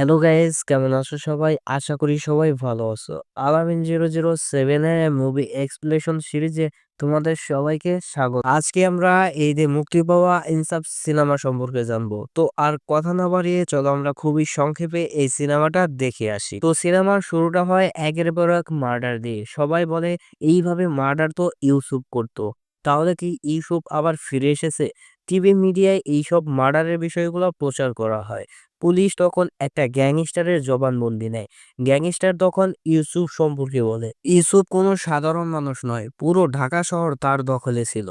Hello guys কেমন আছো সবাই? আশা করি সবাই ভালো আছো। আলামিন জিরো জিরো সেভেন এর মুভি এক্সপ্লেশন সিরিজে তোমাদের সবাইকে স্বাগত। আজকে আমরা এই যে মুক্তি পাওয়া ইনসাফ সিনেমা সম্পর্কে জানব। তো আর কথা না বাড়িয়ে চলো আমরা খুবই সংক্ষেপে এই সিনেমাটা দেখে আসি। তো সিনেমার শুরুটা হয় একের পর এক মার্ডার দিয়ে। সবাই বলে, এইভাবে মার্ডার তো ইউসুফ করতো। তাহলে কি ইউসুফ আবার ফিরে এসেছে? টিভি মিডিয়ায় এইসব মার্ডারের বিষয়গুলো প্রচার করা হয়। পুলিশ তখন একটা গ্যাংস্টারের জবানবন্দি নেয়। গ্যাংস্টার তখন ইউসুফ সম্পর্কে বলে, ইউসুফ কোনো সাধারণ মানুষ নয়, পুরো ঢাকা শহর তার দখলে ছিল।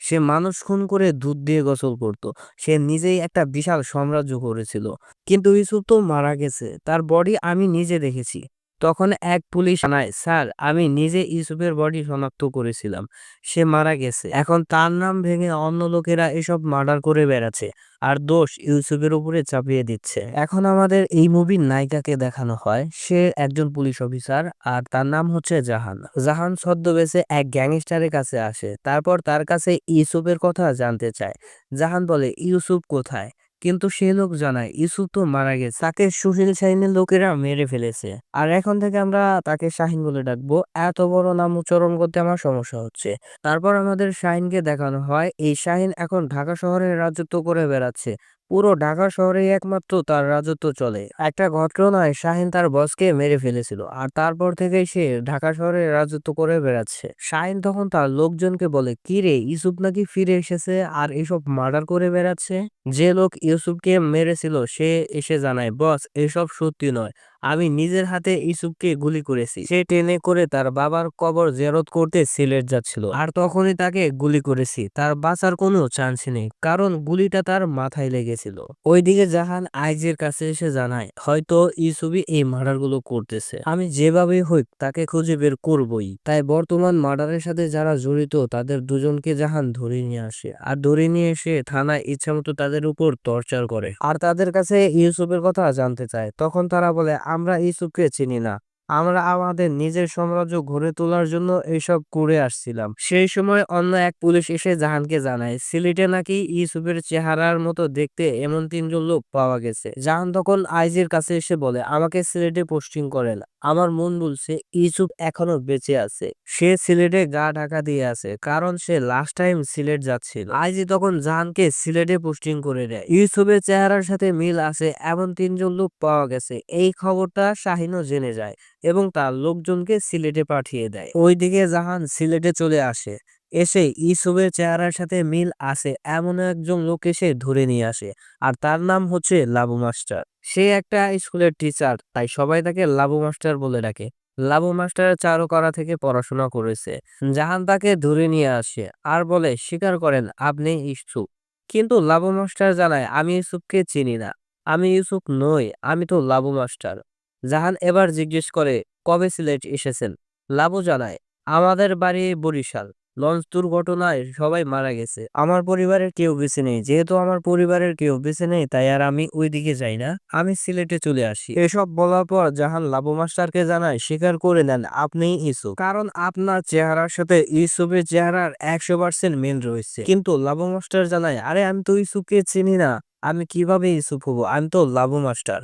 সে মানুষ খুন করে দুধ দিয়ে গোসল করত। সে নিজেই একটা বিশাল সাম্রাজ্য করেছিল। কিন্তু ইউসুফ তো মারা গেছে, তার বডি আমি নিজে দেখেছি। তখন এক পুলিশ জানায় স্যার, আমি নিজে ইউসুফের বডি শনাক্ত করেছিলাম। সে মারা গেছে। এখন তার নাম ভেঙে অন্য লোকেরা এসব মার্ডার করে বেড়াচ্ছে আর দোষ ইউসুফের উপরে চাপিয়ে দিচ্ছে। এখন আমাদের এই মুভির নায়িকাকে দেখানো হয়। সে একজন পুলিশ অফিসার আর তার নাম হচ্ছে জাহান। জাহান ছদ্মবেশে এক গ্যাংস্টারের কাছে আসে। তারপর তার কাছে ইউসুফের কথা জানতে চায়। জাহান বলে, ইউসুফ কোথায়? কিন্তু সে লোক জানায়, ইউসুফ তো মারা গেছে। তাকে সুশীল শাহিনের লোকেরা মেরে ফেলেছে। আর এখন থেকে আমরা তাকে শাহিন বলে ডাকবো। এত বড় নাম উচ্চারণ করতে আমার সমস্যা হচ্ছে। তারপর আমাদের শাহিনকে দেখানো হয়। এই শাহিন এখন ঢাকা শহরে রাজত্ব করে বেড়াচ্ছে। পুরো ঢাকা শহরেই একমাত্র তার রাজত্ব চলে। একটা ঘটনায় শাহিন তার বসকে মেরে ফেলেছিল আর তারপর থেকেই সে ঢাকা শহরে রাজত্ব করে বেড়াচ্ছে। শাহিন তখন তার লোকজনকে বলে, কি রে, ইউসুফ নাকি ফিরে এসেছে আর এসব মার্ডার করে বেড়াচ্ছে? যে লোক ইউসুফকে মেরেছিল সে এসে জানায়, বস, এসব সত্যি নয়। আমি নিজের হাতে ইসুফকে গুলি করেছি। সে ট্রেনে করে তার বাবার কবর জেরত করতে সিলেট যাচ্ছিল। আর তখনই তাকে গুলি করেছি। তার বাঁচার কোনো চান্স নেই, কারণ গুলিটা তার মাথায় লেগেছিল। ওইদিকে জাহান আইজের কাছে এসে জানায়, হয়তো ইসুফই এই মার্ডারগুলো করতেছে। আমি যেভাবে হোক তাকে খুঁজে বের করবই। তাই বর্তমান মার্ডারের সাথে যারা জড়িত, তাদের দুজনকে জাহান ধরে নিয়ে আসে। আর ধরে নিয়ে এসে থানায় ইচ্ছামতো তাদের উপর টর্চার করে। আর তাদের কাছে ইউসুফের কথা জানতে চায়। তখন তারা বলে আমরা ইসুকে চিনি না। আমরা আমাদের নিজের সাম্রাজ্য গড়ে তোলার জন্য এইসব করে আসছিলাম। সেই সময় অন্য এক পুলিশ এসে জাহানকে জানায়, সিলেটে নাকি ইউসুফের চেহারার মতো দেখতে এমন তিনজন লোক পাওয়া গেছে। জাহান তখন আইজির কাছে এসে বলে, আমাকে সিলেটে পোস্টিং করেন। আমার মন বলছে ইউসুফ এখনও বেঁচে আছে। সে সিলেটে গা ঢাকা দিয়ে আছে, কারণ সে লাস্ট টাইম সিলেট যাচ্ছিল। আইজি তখন জাহানকে সিলেটে পোস্টিং করে দেয়। ইউসুফের চেহারার সাথে মিল আছে এমন তিনজন লোক পাওয়া গেছে। এই খবরটা শাহিনও জেনে যায় এবং তার লোকজনকে সিলেটে পাঠিয়ে দেয়। ওইদিকে জাহান সিলেটে চলে আসে। এসে ইসুফের চেহারার সাথে মিল আছে এমন একজন লোক এসে ধরে নিয়ে আসে। আর তার নাম হচ্ছে লাবু মাস্টার। সে একটা স্কুলের টিচার তাই সবাই তাকে লাবু মাস্টার বলে ডাকে। লাবু মাস্টার চারুকলা থেকে পড়াশোনা করেছে। জাহান তাকে ধরে নিয়ে আসে আর বলে, স্বীকার করেন, আপনি ইসুফ। কিন্তু লাবু মাস্টার জানায়, আমি ইউসুফকে চিনি না। আমি ইউসুফ নই, আমি তো লাবু মাস্টার। জাহান এবার জিজ্ঞেস করে, কবে সিলেট এসেছেন? লাবু জানায়, আমাদের বাড়ি বরিশাল। লঞ্চ দুর্ঘটনায় সবাই মারা গেছে। আমার পরিবারের কেউ বেঁচে নেই, যেহেতু আমার পরিবারের কেউ বেঁচে নেই, তাই আর আমি ওইদিকে যাই না। আমি সিলেটে চলে আসি। এসব বলার পর জাহান লাবু মাস্টারকে জানায়, স্বীকার করে নেন, আপনি ইসুফ কারণ আপনার চেহারার সাথে ইসুফের চেহারার একশো পার্সেন্ট মিল রয়েছে। কিন্তু লাবু মাস্টার জানায়, আরে, আমি তো ইসুফকে চিনি না। আমি কীভাবে ইউসুফ হব? আমি তো লাবু মাস্টার।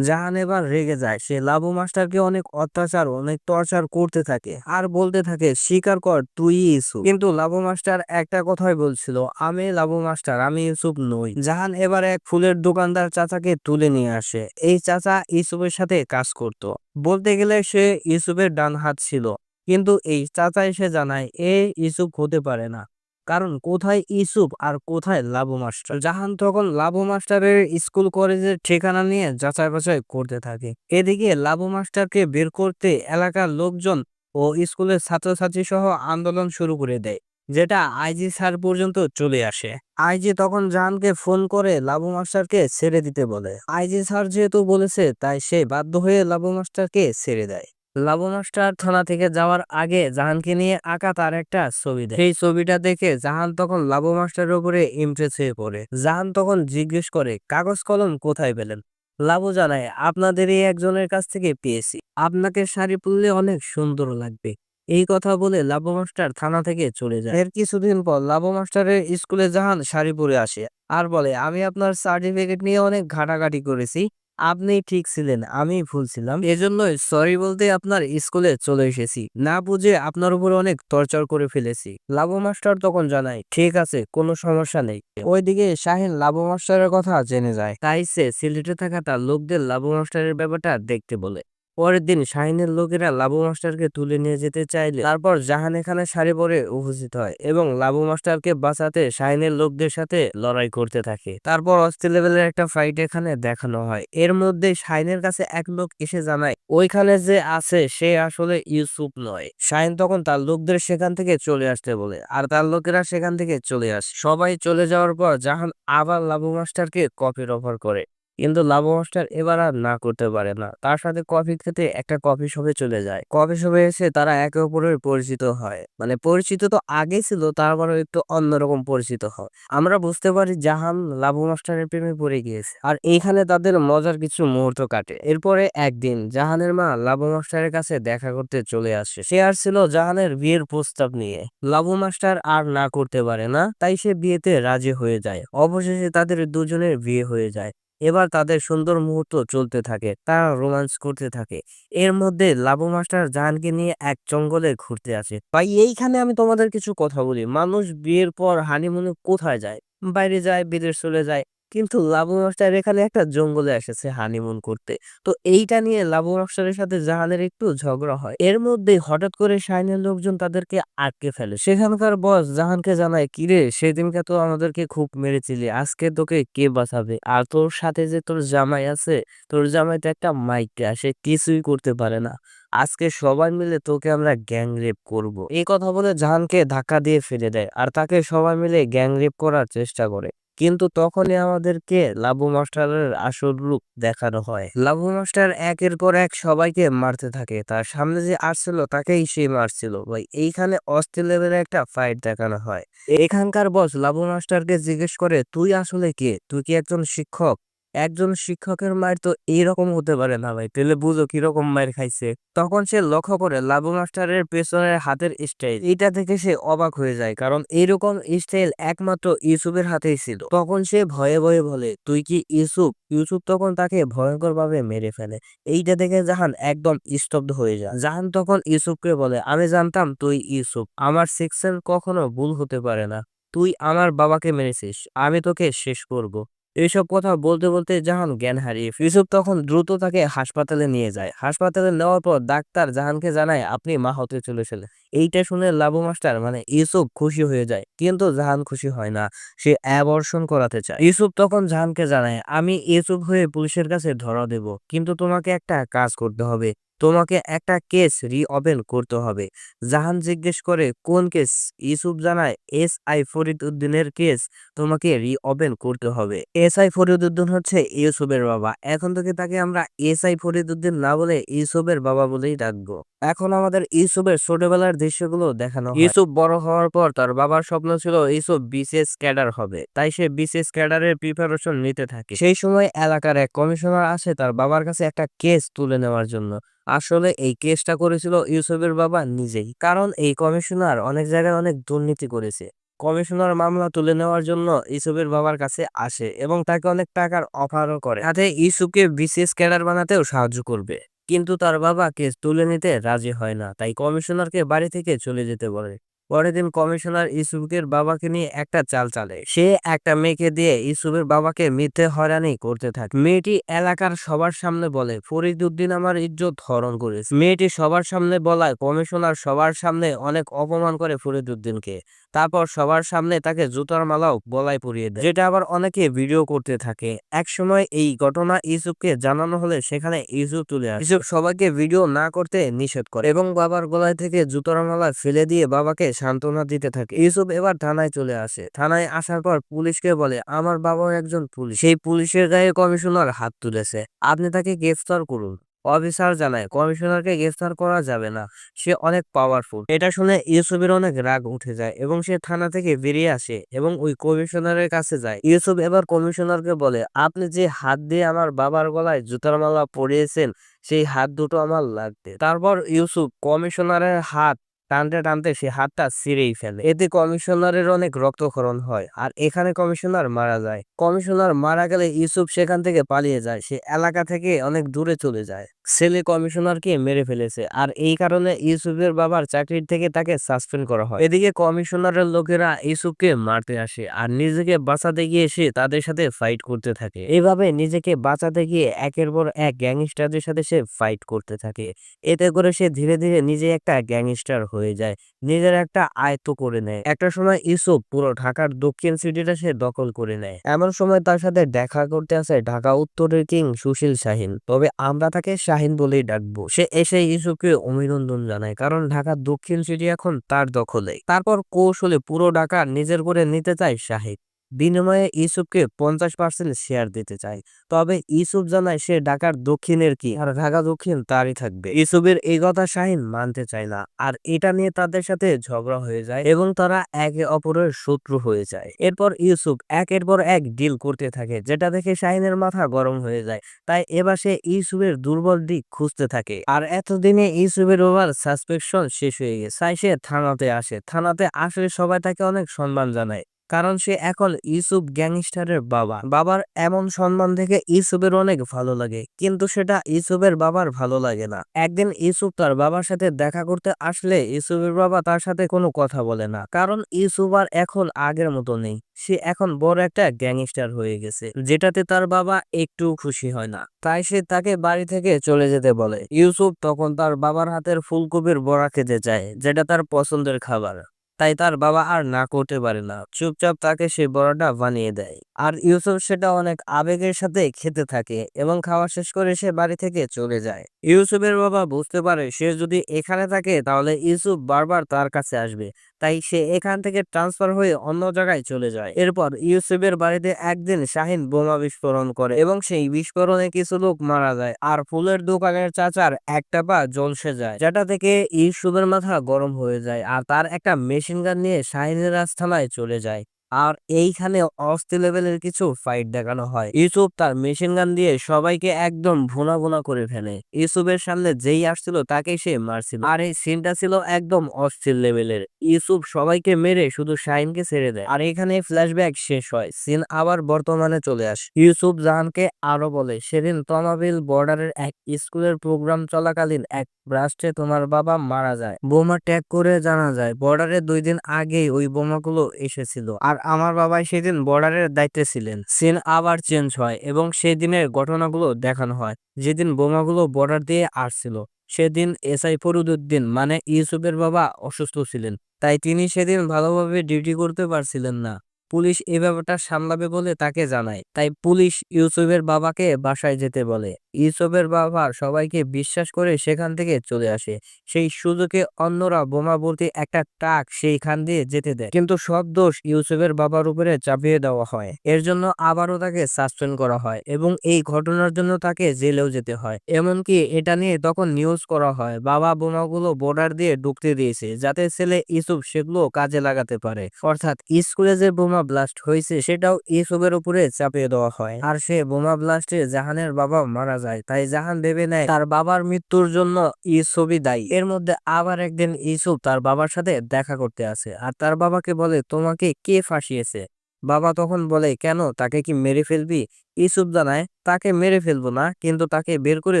জাহান এবার রেগে যায়। সে লাবু মাস্টারকে অনেক অত্যাচার, অনেক টর্চার করতে থাকে আর বলতে থাকে স্বীকার কর, তুই ইউসুফ। কিন্তু লাবু মাস্টার একটা কথাই বলছিল, আমি লাবু মাস্টার, আমি ইউসুফ নই। জাহান এবার এক ফুলের দোকানদার চাচাকে তুলে নিয়ে আসে। এই চাচা ইউসুফের সাথে কাজ করত। বলতে গেলে সে ইউসুফের ডান হাত ছিল। কিন্তু এই চাচা এসে জানায়, এ ইউসুফ হতে পারে না। কারণ কোথায় ইসুফ আর কোথায় লাবু মাস্টার? জাহান তখন লাবু মাস্টারের স্কুল, কলেজের ঠিকানা নিয়ে যাচাই বাছাই করতে থাকে। এদিকে লাবু মাস্টারকে বের করতে এলাকার লোকজন ও স্কুলের ছাত্রছাত্রী সহ আন্দোলন শুরু করে দেয়, যেটা আইজি স্যার পর্যন্ত চলে আসে। আইজি তখন জাহানকে ফোন করে লাবু মাস্টারকে ছেড়ে দিতে বলে। আইজি স্যার যেহেতু বলেছে, তাই সে বাধ্য হয়ে লাবু মাস্টারকে ছেড়ে দেয়। লাবু মাস্টার থানা থেকে যাওয়ার আগে জাহানকে নিয়ে আঁকা তার একটা ছবি দেয়। সেই ছবিটা দেখে জাহান তখন লাবু মাস্টারের উপরে ইমপ্রেস হয়ে পড়ে। জাহান তখন জিজ্ঞেস করে, কাগজ কলম কোথায় পেলেন? লাবু জানায়, আপনাদেরই একজনের কাছ থেকে পেয়েছি। আপনাকে শাড়ি পরলে অনেক সুন্দর লাগবে। এই কথা বলে লাবু মাস্টার থানা থেকে চলে যায়। এর কিছুদিন পর লাবু মাস্টারের স্কুলে জাহান শাড়ি পরে আসে। আর বলে, আমি আপনার সার্টিফিকেট নিয়ে অনেক ঘাটাঘাটি করেছি। আপনি ঠিক ছিলেন আমি ভুল ছিলাম। এজন্যই সরি বলতে আপনার স্কুলে চলে এসেছি। না বুঝে আপনার উপর অনেক টর্চার করে ফেলেছি। লাবু মাস্টার তখন জানায়, ঠিক আছে, কোনো সমস্যা নেই। ওইদিকে শাহিন লাবু মাস্টারের কথা জেনে যায়। তাই সে সিলেটে থাকা তার লোকদের লাবু মাস্টারের ব্যাপারটা দেখতে বলে। পরের দিন শাহিনের লোকেরা লাবু মাস্টারকে তুলে নিয়ে যেতে চাইলে তারপর জাহান এখানে শাড়ি পরে উপস্থিত হয় এবং লাবু মাস্টারকে বাঁচাতে শাহিনের লোকদের সাথে লড়াই করতে থাকে। তারপর অস্থির লেভেলের একটা ফাইট এখানে দেখানো হয়। এর মধ্যে শাহিনের কাছে এক লোক এসে জানায়, ওইখানে যে আছে সে আসলে ইউসুফ নয়। শাহিন তখন তার লোকদের সেখান থেকে চলে আসতে বলে আর তার লোকেরা সেখান থেকে চলে আসে। সবাই চলে যাওয়ার পর জাহান আবার লাবু মাস্টারকে কফির অফার করে। কিন্তু লাবু মাস্টার এবার আর না করতে পারে না। তার সাথে কফি খেতে একটা কফি শপে চলে যায়। কফি শপে এসে তারা একে অপরের পরিচিত হয়। মানে পরিচিত তো আগে ছিল তারপরে একটু অন্যরকম পরিচিত হয়। আমরা বুঝতে পারি জাহান লাবু মাস্টারের প্রেমে পড়ে গিয়েছে। আর এইখানে তাদের মজার কিছু মুহূর্ত কাটে। এরপরে একদিন জাহানের মা লাবু মাস্টারের কাছে দেখা করতে চলে আসে। সে আসছিল জাহানের বিয়ের প্রস্তাব নিয়ে। লাবু মাস্টার আর না করতে পারে না, তাই সে বিয়েতে রাজি হয়ে যায়। অবশেষে তাদের দুজনের বিয়ে হয়ে যায়। এবার তাদের সুন্দর মুহূর্ত চলতে থাকে, তারা রোমান্স করতে থাকে। এর মধ্যে লাবু মাস্টার জাহানকে নিয়ে এক জঙ্গলে ঘুরতে আসে। ভাই, এইখানে আমি তোমাদের কিছু কথা বলি। মানুষ বিয়ের পর হানিমুনে কোথায় যায়? বাইরে যায়, বিদেশ চলে যায়। কিন্তু লাবু মাস্টার এখানে একটা জঙ্গলে এসেছে হানিমুন করতে। তো এইটা নিয়ে লাবু মাস্টারের সাথে জাহানের একটু ঝগড়া হয়। এর মধ্যে হঠাৎ করে শাইনের লোকজন তাদেরকে আটকে ফেলে। সেখানকার বস জাহানকে জানায় কিরে সেদিনকে তো আমাদেরকে খুব মেরেছিলি, আজকে তোকে কে বাঁচাবে? আর তোর সাথে যে তোর জামাই আছে, তোর জামাই তো একটা মাইকা, সে কিছুই করতে পারে না। আজকে সবাই মিলে তোকে আমরা গ্যাং রেপ করব। এই কথা বলে জাহানকে ধাক্কা দিয়ে ফেলে দেয়। আর তাকে সবাই মিলে গ্যাং রেপ করার চেষ্টা করে। কিন্তু তখনই আমাদেরকে লাবু মাস্টারের আসল রূপ দেখানো হয়। লাবু মাস্টার একের পর এক সবাইকে মারতে থাকে। তার সামনে যে আসছিল, তাকেই সে মারছিল। ভাই, এইখানে অস্থির লেভেলের একটা ফাইট দেখানো হয়। এখানকার বস লাবু মাস্টারকে জিজ্ঞেস করে, তুই আসলে কে? তুই কি একজন শিক্ষক? একজন শিক্ষকের মায়ের তো এইরকম হতে পারে না ভাই, তাহলে বুঝো কীরকম মায়ের খাইছে। তখন সে লক্ষ্য করে লাবু মাস্টারের পেছনের হাতের স্টাইল এটা থেকে সে অবাক হয়ে যায়, কারণ এইরকম স্টাইল একমাত্র ইউসুফের হাতেই ছিল। তখন সে ভয়ে ভয়ে বলে, তুই কি ইউসুফ? ইউসুফ তখন তাকে ভয়ঙ্কর ভাবে মেরে ফেলে। এইটা দেখে জাহান একদম স্তব্ধ হয়ে যায়। জাহান তখন ইউসুফকে বলে, আমি জানতাম তুই ইউসুফ, আমার সেকশন কখনো ভুল হতে পারে না। তুই আমার বাবাকে মেরেছিস, আমি তোকে শেষ করব। এইসব কথা বলতে বলতে জাহান জ্ঞান হারিয়ে ইউসুফ তখন দ্রুত তাকে হাসপাতালে নিয়ে যায়। হাসপাতালে নেওয়ার পর ডাক্তার জাহানকে জানায়, আপনি মা হতে চলেছিলেন এইটা শুনে লাবু মাস্টার মানে ইউসুফ খুশি হয়ে যায়, কিন্তু জাহান খুশি হয় না। সে অ্যাবর্ষণ করাতে চায়। ইউসুফ তখন জাহানকে জানায়, আমি ইউসুফ হয়ে পুলিশের কাছে ধরা দেব, কিন্তু তোমাকে একটা কাজ করতে হবে। তোমাকে একটা কেস রিওপেন করতে হবে। জাহান জিজ্ঞেস করে, কোন কেস? ইউসুফ জানায়, এস আই ফরিদ উদ্দিনের কেস তোমাকে রিওপেন করতে হবে। এস আই ফরিদ উদ্দিন হচ্ছে ইউসুফের বাবা। এখন থেকে তাকে আমরা এস আই ফরিদ উদ্দিন না বলে ইউসুফের বাবা বলেই ডাকবো। এখন আমাদের ইউসুফের ছোটবেলার দৃশ্যগুলো দেখানো ইউসুফ বড় হওয়ার পর তার বাবার স্বপ্ন ছিল ইউসুফ বিসিএস ক্যাডার হবে। তাই সে বিসিএস ক্যাডারের প্রিপারেশন নিতে থাকে। সেই সময় এলাকার এক কমিশনার আসে তার বাবার কাছে একটা কেস তুলে নেওয়ার জন্য। আসলে এই কেসটা করেছিল ইউসুফের বাবা নিজেই। কারণ এই কমিশনার অনেক জায়গায় অনেক দুর্নীতি করেছে। কমিশনার মামলা তুলে নেওয়ার জন্য ইউসুফের বাবার কাছে আসে এবং তাকে অনেক টাকার অফারও করে। তাতে ইউসুফকে বিশেষ ক্যাডার বানাতেও সাহায্য করবে। কিন্তু তার বাবা কেস তুলে নিতে রাজি হয় না। তাই কমিশনারকে বাড়ি থেকে চলে যেতে বলে। পরের কমিশনার ইউসুফের বাবাকে নিয়ে একটা চাল চালে। সে একটা মেয়েকে দিয়ে ইউসুফের বাবাকে মিথ্যে হয়রানি করতে থাকে। মেয়েটি এলাকার সবার সামনে বলে ফরিদ উদ্দিন আমার ইজ্জত হরণ করেছে। মেয়েটি সবার সামনে বলায়, কমিশনার সবার সামনে অনেক অপমান করে ফরিদ উদ্দিনকে তারপর সবার সামনে তাকে জুতার মালাও গলায় পরিয়ে দেয়। যেটা আবার অনেকে ভিডিও করতে থাকে। এক সময় এই ঘটনা ইউসুফকে জানানো হলে সেখানে ইউসুফ তুলে আসে। ইউসুফ সবাইকে ভিডিও না করতে নিষেধ করে এবং বাবার গলায় থেকে জুতার মালা ফেলে দিয়ে বাবাকে সান্ত্বনা দিতে থাকে। ইউসুফ এবার থানায় চলে আসে। থানায় আসার পর পুলিশকে বলে, আমার বাবাও একজন পুলিশ। সেই পুলিশের গায়ে কমিশনার হাত তুলেছে। আপনি তাকে গ্রেফতার করুন। অফিসার জানায়, কমিশনারকে গ্রেফতার করা যাবে না। সে অনেক পাওয়ারফুল এটা শুনে ইউসুফের অনেক রাগ উঠে যায় এবং সে থানা থেকে বেরিয়ে আসে এবং ওই কমিশনারের কাছে যায়। ইউসুফ এবার কমিশনারকে বলে, আপনি যে হাত দিয়ে আমার বাবার গলায় জুতার মালা পরিয়েছেন, সেই হাত দুটো আমার লাগবে। তারপর ইউসুফ কমিশনারের হাত টানতে টানতে সে হাতটা ছিঁড়েই ফেলে। এতে কমিশনারের অনেক রক্তক্ষরণ হয় আর এখানে কমিশনার মারা যায়। কমিশনার মারা গেলে ইউসুফ সেখান থেকে পালিয়ে যায়। সে এলাকা থেকে অনেক দূরে চলে যায়। ছেলে কমিশনারকে মেরে ফেলেছে। আর এই কারণে ইউসুফের বাবার চাকরির থেকে তাকে সাসপেন্ড করা হয়। এদিকে কমিশনারের লোকেরা ইউসুফকে মারতে আসে আর নিজেকে বাঁচাতে গিয়ে সে তাদের সাথে ফাইট করতে থাকে। এইভাবে নিজেকে বাঁচাতে গিয়ে একের পর এক গ্যাংস্টারদের সাথে সে ফাইট করতে থাকে। এতে করে সে ধীরে ধীরে নিজে একটা গ্যাংস্টার হয়ে যায়। নিজের একটা আয়ত্ত করে নেয়। একটা সময় ইউসুফ পুরো ঢাকার দক্ষিণ সিটিটা সে দখল করে নেয়। এমন সময় তার সাথে দেখা করতে আসে ঢাকা উত্তরের কিং সুশীল শাহিন। তবে আমরা তাকে শাহিন বলেই ডাকবো। সে এসে ইউসুফকে অভিনন্দন জানায়, কারণ ঢাকার দক্ষিণ সিটি এখন তার দখলে। তারপর কৌশলে পুরো ঢাকা নিজের করে নিতে চায় শাহিদ বিনিময়ে ইউসুফকে পঞ্চাশ পার্সেন্ট শেয়ার দিতে চায়। তবে ইউসুফ জানায় সে ঢাকার দক্ষিণের কি? আর ঢাকা দক্ষিণ তারই থাকবে। ইউসুফের এই কথা শাহিন মানতে চায় না। আর এটা নিয়ে তাদের সাথে ঝগড়া হয়ে যায় এবং তারা একে অপরের শত্রু হয়ে যায়। এরপর ইউসুফ একের পর এক ডিল করতে থাকে, যেটা দেখে শাহিনের মাথা গরম হয়ে যায়। তাই এবার সে ইউসুফের দুর্বল দিক খুঁজতে থাকে। আর এতদিনে ইউসুফের ওভার সাসপেকশন শেষ হয়ে গেছে। তাই সে থানাতে আসে। থানাতে আসলে সবাই তাকে অনেক সম্মান জানায়। কারণ সে এখন ইউসুফ গ্যাংস্টারের বাবা। বাবার এমন সম্মান দেখে ইউসুফের অনেক ভালো লাগে, কিন্তু সেটা ইউসুফের বাবার ভালো লাগে না। একদিন ইউসুফ তার বাবার সাথে দেখা করতে আসলে ইউসুফের বাবা তার সাথে কোনো কথা বলে না, কারণ ইউসুফ আর এখন আগের মতো নেই। সে এখন বড় একটা গ্যাংস্টার হয়ে গেছে, যেটাতে তার বাবা একটু খুশি হয় না। তাই সে তাকে বাড়ি থেকে চলে যেতে বলে। ইউসুফ তখন তার বাবার হাতের ফুলকপির বড়া খেতে চায়, যেটা তার পছন্দের খাবার। তাই তার বাবা আর না করতে পারে না। চুপচাপ তাকে সে বড়াটা বানিয়ে দেয়। আর ইউসুফ সেটা অনেক আবেগের সাথে খেতে থাকে এবং খাওয়া শেষ করে সে বাড়ি থেকে চলে যায়। ইউসুফের বাবা বুঝতে পারে সে যদি এখানে থাকে তাহলে ইউসুফ বারবার তার কাছে আসবে। তাই সে এখান থেকে ট্রান্সফার হয়ে অন্য জায়গায় চলে যায়। এরপর ইউসুফের বাড়িতে একদিন শাহিন বোমা বিস্ফোরণ করে এবং সেই বিস্ফোরণে কিছু লোক মারা যায় আর ফুলের দোকানের চাচার একটা পা জলসে যায়, যেটা থেকে ইউসুফের মাথা গরম হয়ে যায় আর তার একটা মেশিন গান নিয়ে শাহিনের রাজথানায় চলে যায়। আর এইখানে অস্থির লেভেলের কিছু ফাইট দেখানো হয়। ইউসুফ তার মেশিন গান দিয়ে সবাইকে একদম ভুনা ভুনা করে ফেলে। ইউসুফের সামনে যেই আসছিল তাকে সে মারছিল। আর এই সিনটা ছিল একদম অস্থির লেভেলের। ইউসুফ সবাইকে মেরে শুধু শাহিনকে ছেড়ে দেয়। আর এখানে ফ্ল্যাশব্যাক শেষ হয়। সিন আবার বর্তমানে চলে আসে। ইউসুফ জাহানকে আরও বলে, সেদিন তমাবিল বর্ডারের এক স্কুলের প্রোগ্রাম চলাকালীন এক ব্রাস্টে তোমার বাবা মারা যায়। বোমা ট্যাগ করে জানা যায় বর্ডারে দুই দিন আগেই ওই বোমাগুলো এসেছিল। আর আমার বাবাই সেদিন বর্ডারের দায়িত্বে ছিলেন। সিন আবার চেঞ্জ হয় এবং সেই দিনের ঘটনাগুলো দেখানো হয়। যেদিন বোমাগুলো বর্ডার দিয়ে আসছিল, সেদিন এসআই ফরুদুদ্দিন মানে ইউসুফের বাবা অসুস্থ ছিলেন, তাই তিনি সেদিন ভালোভাবে ডিউটি করতে পারছিলেন না। পুলিশ এই ব্যাপারটা সামলাবে বলে তাকে জানায়, তাই পুলিশ ইউসুফের বাবাকে বাসায় যেতে বলে। ইউসুফের বাবা সবাইকে বিশ্বাস করে সেখান থেকে চলে আসে। সেই সুযোগে অন্যরা বোমা ভর্তি একটা ট্রাক সেইখান দিয়ে যেতে দেয়। কিন্তু সব দোষ ইউসুফের বাবার উপরে চাপিয়ে দেওয়া হয়। এর জন্য আবারও তাকে সাসপেন্ড করা হয় এবং এই ঘটনার জন্য তাকে জেলেও যেতে হয়। এমনকি এটা নিয়ে তখন নিউজ করা হয়, বাবা বোমাগুলো বর্ডার দিয়ে ঢুকতে দিয়েছে যাতে ছেলে ইউসুফ সেগুলো কাজে লাগাতে পারে। অর্থাৎ স্কুলে যে বোমা ব্লাস্ট হয়েছে সেটাও ইউসুফের উপরে চাপিয়ে দেওয়া হয়। আর সে বোমা ব্লাস্টে জাহানের বাবা মারা যায়, তাই জাহান ভেবে নেয় তার বাবার মৃত্যুর জন্য ইউসুফই দায়ী। এর মধ্যে আবার একদিন ইউসুফ তার বাবার সাথে দেখা করতে আসে আর তার বাবাকে বলে, তোমাকে কে ফাঁসিয়েছে? বাবা তখন বলে, কেন? তাকে কি মেরে ফেলবি? ইসুফ জানায়, তাকে মেরে ফেলব না, কিন্তু তাকে বের করে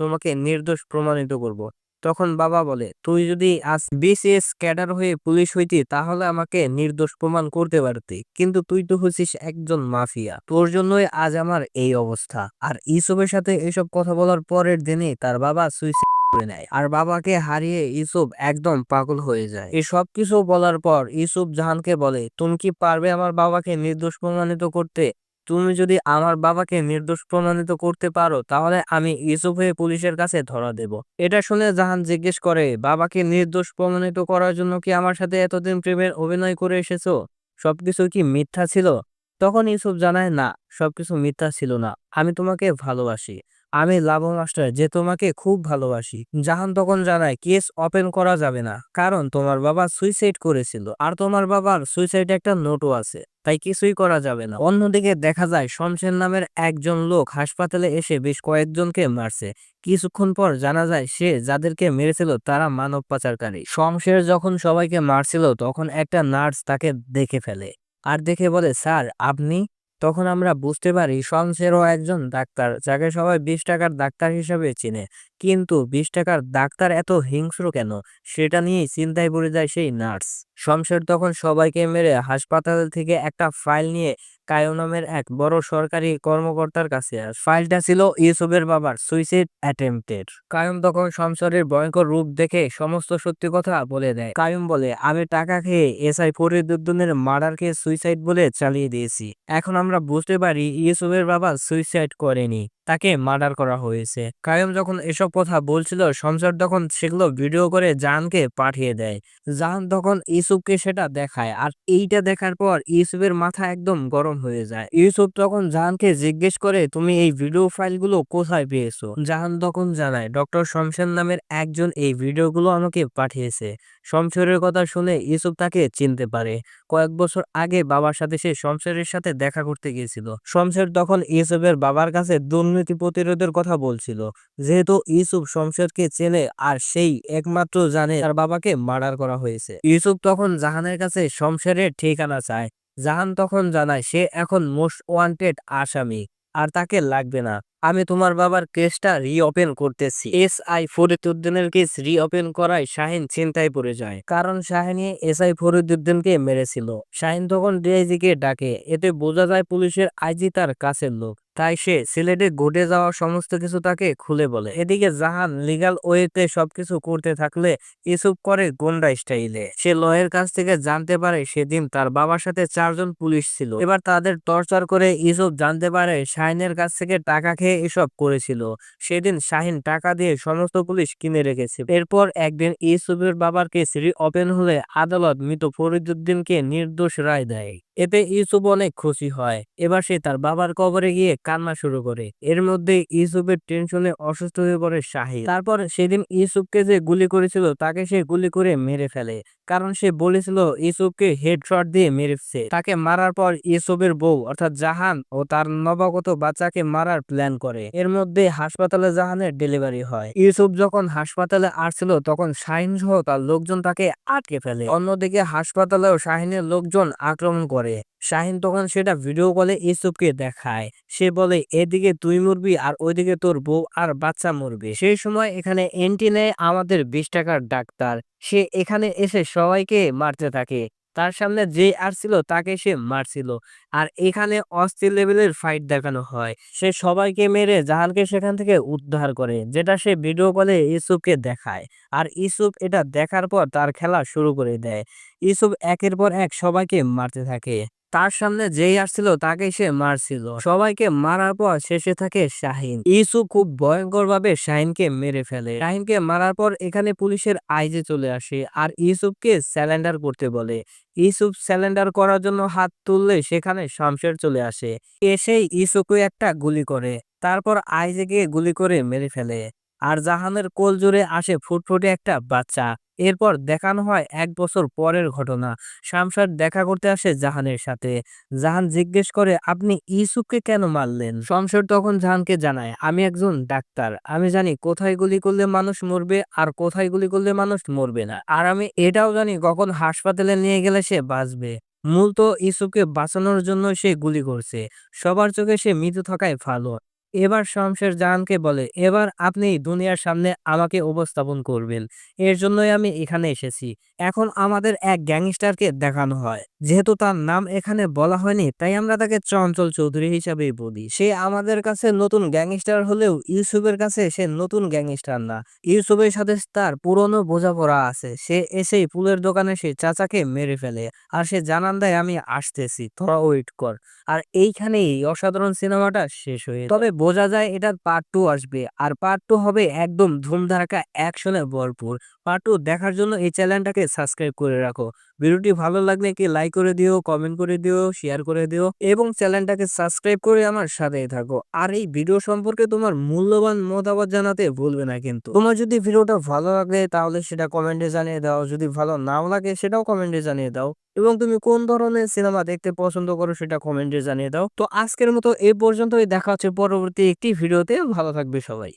তোমাকে নির্দোষ প্রমাণিত করব। তখন বাবা বলে, তুই যদি আজ বিসিএস ক্যাডার হয়ে পুলিশ হইতি, তাহলে আমাকে নির্দোষ প্রমাণ করতে পারতি। কিন্তু তুই তো হচ্ছিস একজন মাফিয়া। তোর জন্যই আজ আমার এই অবস্থা। আর ইউসুফের সাথে এসব কথা বলার পরের দিনে তার বাবা সুইসাইড করে নেয়। আর বাবাকে হারিয়ে ইউসুফ একদম পাগল হয়ে যায়। এই সব কিছু বলার পর ইউসুফ জাহানকে বলে, তুমি কি পারবে আমার বাবাকে নির্দোষ প্রমাণিত করতে? তুমি যদি আমার বাবাকে নির্দোষ প্রমাণিত করতে পারো, তাহলে আমি ইউসুফ হয়ে পুলিশের কাছে ধরা দেব। এটা শুনে জাহান জিজ্ঞেস করে, বাবাকে নির্দোষ প্রমাণিত করার জন্য কি আমার সাথে এতদিন প্রেমের অভিনয় করে এসেছ? সবকিছু কি মিথ্যা ছিল? তখন ইউসুফ জানায়, না, সবকিছু মিথ্যা ছিল না। আমি তোমাকে ভালোবাসি। আমি লাবু মাস্টার যে তোমাকে খুব ভালোবাসি। জাহান তখন জানায়, কেস ওপেন করা যাবে না। কারণ তোমার বাবা সুইসাইড করেছিল। আর তোমার বাবার সুইসাইড একটা নোটও আছে। তাই কিছুই করা যাবে না। অন্যদিকে দেখা যায়, শমশের নামের একজন লোক হাসপাতালে এসে বেশ কয়েকজনকে মারছে। কিছুক্ষণ পর জানা যায়, সে যাদেরকে মেরেছিল তারা মানব পাচারকারী। শমশের যখন সবাইকে মারছিল, তখন একটা নার্স তাকে দেখে ফেলে। আর দেখে বলে, স্যার, আপনি তখন আমরা বুঝতে পারি শমশেরও একজন ডাক্তার, যাকে সবাই বিশ টাকার ডাক্তার হিসেবে চিনে। কিন্তু বিশ টাকার ডাক্তার এত হিংস্র কেন? সেটা নিয়েই চিন্তায় পড়ে যায় সেই নার্স। শমশের তখন সবাইকে মেরে হাসপাতাল থেকে একটা ফাইল নিয়ে কায়ো নামের এক বড় সরকারি কর্মকর্তার কাছে ফাইলটা ছিল ইউসুফের বাবার সুইসাইড অ্যাটেম্পটের। কায়ুম তখন সংসারের ভয়ঙ্কর রূপ দেখে সমস্ত সত্যি কথা বলে দেয়। কায়ুম বলে, আমি টাকা খেয়ে এসআই ফরিদুদ্দিনের মার্ডারকে সুইসাইড বলে চালিয়ে দিয়েছি। এখন আমরা বুঝতে পারি ইউসুফের বাবা সুইসাইড করেনি। তাকে মার্ডার করা হয়েছে। কায়ুম যখন এসব কথা বলছিল শমশের তখন সেগুলো ভিডিও করে জাহানকে পাঠিয়ে দেয়। জাহান তখন ইউসুফকে সেটা দেখায় আর এইটা দেখার পর ইউসুফের মাথা একদম গরম হয়ে যায়। ইউসুফ তখন জাহানকে জিজ্ঞেস করে, তুমি এই ভিডিও ফাইলগুলো কোথায় পেয়েছ? জাহান তখন জানায়, ডক্টর শমশের নামের একজন এই ভিডিওগুলো আমাকে পাঠিয়েছে। শমশেরের কথা শুনে ইউসুফ তাকে চিনতে পারে। কয়েক বছর আগে বাবার সাথে সে শমশেরের সাথে দেখা করতে গিয়েছিল। শমশের তখন ইউসুফের বাবার কাছে দুর্নীতি প্রতিরোধের কথা বলছিল। যেহেতু ইউসুফ শমশেরকে চেনে আর সেই একমাত্র জানে তার বাবাকে মার্ডার করা হয়েছে। ইউসুফ তখন জাহানের কাছে শমশেরের ঠিকানা চায়। জাহান তখন জানায়, সে এখন মোস্ট ওয়ান্টেড আসামি আর তাকে লাগবে না। আমি তোমার বাবার কেসটা রিওপেন করতেছি। এস আই ফরিদুদ্দিনের কেস রিওপেন করায় শাহিন চিন্তায় পড়ে যায়। কারণ শাহিনী এস আই ফরিদুদ্দিনকে মেরেছিল। শাহিন তখন ডিআইজি কে ডাকে। এতে বোঝা যায় পুলিশের আইজি তার কাছের লোক। তাই সে সিলেটে ঘটে যাওয়া সমস্ত কিছু তাকে খুলে বলে। এদিকে জাহান লিগাল ওয়েতে সবকিছু করতে থাকলে ইসুফ করে গোন্ডা স্টাইলে সে লয়ের কাছ থেকে জানতে পারে সেদিন তার বাবার সাথে চারজন পুলিশ ছিল। এবার তাদের টর্চার করে ইসুফ জানতে পারে শাহিনের কাছ থেকে টাকা খেয়ে এসব করেছিল। সেদিন শাহিন টাকা দিয়ে সমস্ত পুলিশ কিনে রেখেছে। এরপর একদিন ইসুফের বাবার কেস ওপেন হলে আদালত মৃত ফরিদুদ্দিনকে নির্দোষ রায় দেয়। এতে ইউসুফ অনেক খুশি হয়। এবার সে তার বাবার কবরে গিয়ে কান্না শুরু করে। এর মধ্যে ইউসুফের টেনশনে অসুস্থ হয়ে পড়ে শাহিদ তারপর সেদিন ইউসুফকে যে গুলি করেছিল, তাকে সে গুলি করে মেরে ফেলে। কারণ সে বলেছিল, ইউসুফকে হেডশট দিয়ে মেরেছে। তাকে মারার পর ইউসুফের বউ, অর্থাৎ জাহান ও তার নবাগত বাচ্চাকে মারার প্ল্যান করে। এর মধ্যে হাসপাতালে জাহানের ডেলিভারি হয়। ইউসুফ যখন হাসপাতালে আসছিল, তখন শাহিন সহ তার লোকজন তাকে আটকে ফেলে। অন্যদিকে হাসপাতালেও শাহিনের লোকজন আক্রমণ করে। শাহিন তখন সেটা ভিডিও কলে ইউসুফকে দেখায়। সে বলে, এদিকে তুই মরবি আর ওইদিকে তোর বউ আর বাচ্চা মরবে। সেই সময় এখানে এন্টি নেয় আমাদের বিশ টাকার ডাক্তার। সে এখানে এসে সবাইকে মারতে থাকে। তার সামনে যে আর ছিল, তাকে সে মারছিল। আর এখানে অস্থির লেভেলের ফাইট দেখানো হয়। সে সবাইকে মেরে জাহালকে সেখান থেকে উদ্ধার করে, যেটা সে ভিডিও কলে ইসুফকে দেখায়। আর ইসুফ এটা দেখার পর তার খেলা শুরু করে দেয়। ইসুফ একের পর এক সবাইকে মারতে থাকে। তার সামনে যেই আসছিল তাকে সে মারছিল। সবাইকে মারার পর শেষে থাকে শাহিন। ইসু খুব ভয়ঙ্কর ভাবে শাহিনকে মেরে ফেলে। শাহিনকে মারার পর এখানে পুলিশের আইজে চলে আসে আর ইউসুফকে স্যালেন্ডার করতে বলে। ইসুফ স্যালেন্ডার করার জন্য হাত তুললে সেখানে শামশের চলে আসে। এসেই ইউসুফকে একটা গুলি করে। তারপর আইজেকে গুলি করে মেরে ফেলে। আর জাহানের কোল জুড়ে আসে ফুটফুটে একটা বাচ্চা। এরপর দেখানো হয় এক বছর পরের ঘটনা। শামসার দেখা করতে আসে জাহানের সাথে। জাহান জিজ্ঞেস করে, আপনি ইউসুফকে কেন মারলেন? শমশের তখন জাহানকে জানায়, আমি একজন ডাক্তার। আমি জানি কোথায় গুলি করলে মানুষ মরবে আর কোথায় গুলি করলে মানুষ মরবে না। আর আমি এটাও জানি কখন হাসপাতালে নিয়ে গেলে সে বাঁচবে। মূলত ইউসুফকে বাঁচানোর জন্য সে গুলি করছে। সবার চোখে সে মৃত থাকায় ভালো। এবার শমশের জাহানকে বলে, এবার আপনি দুনিয়ার সামনে আমাকে উপস্থাপন করবেন। এর জন্যই আমি এখানে এসেছি। এখন আমাদের এক গ্যাংস্টারকে দেখানো হয়। যেহেতু তার নাম এখানে বলা হয়নি, তাই আমরা তাকে চঞ্চল চৌধুরী হিসাবেই বলি। সে আমাদের কাছে নতুন গ্যাংস্টার হলেও ইউসুফের কাছে সে নতুন গ্যাংস্টার না। ইউসুফের সাথে তার পুরনো বোঝাপড়া আছে। সে এসেই ফুলের দোকানে সে চাচাকে মেরে ফেলে। আর সে জানান দেয়, আমি আসতেছি, তোরা ওয়েট কর। আর এইখানেই অসাধারণ সিনেমাটা শেষ হয়ে তবে বোঝা যায় এটার পার্ট টু আসবে। আর পার্ট টু হবে একদম ধুমধারাকা অ্যাকশনে ভরপুর। পার্ট টু দেখার জন্য এই চ্যানেলটাকে সাবস্ক্রাইব করে রাখো। ভিডিওটি ভালো লাগলে কি লাইক করে দিও, কমেন্ট করে দিও, শেয়ার করে দিও এবং চ্যানেলটাকে সাবস্ক্রাইব করে আমার সাথেই থাকো। আর এই ভিডিও সম্পর্কে তোমার মূল্যবান মতামত জানাতে ভুলবে না কিন্তু। তোমার যদি ভিডিওটা ভালো লাগে তাহলে সেটা কমেন্টে জানিয়ে দাও। যদি ভালো নাও লাগে সেটাও কমেন্টে জানিয়ে দাও এবং তুমি কোন ধরনের সিনেমা দেখতে পছন্দ করো সেটা কমেন্টে জানিয়ে দাও। তো আজকের মতো এই পর্যন্তই। দেখা হচ্ছে পরবর্তী একটি ভিডিওতে। ভালো থাকবে সবাই।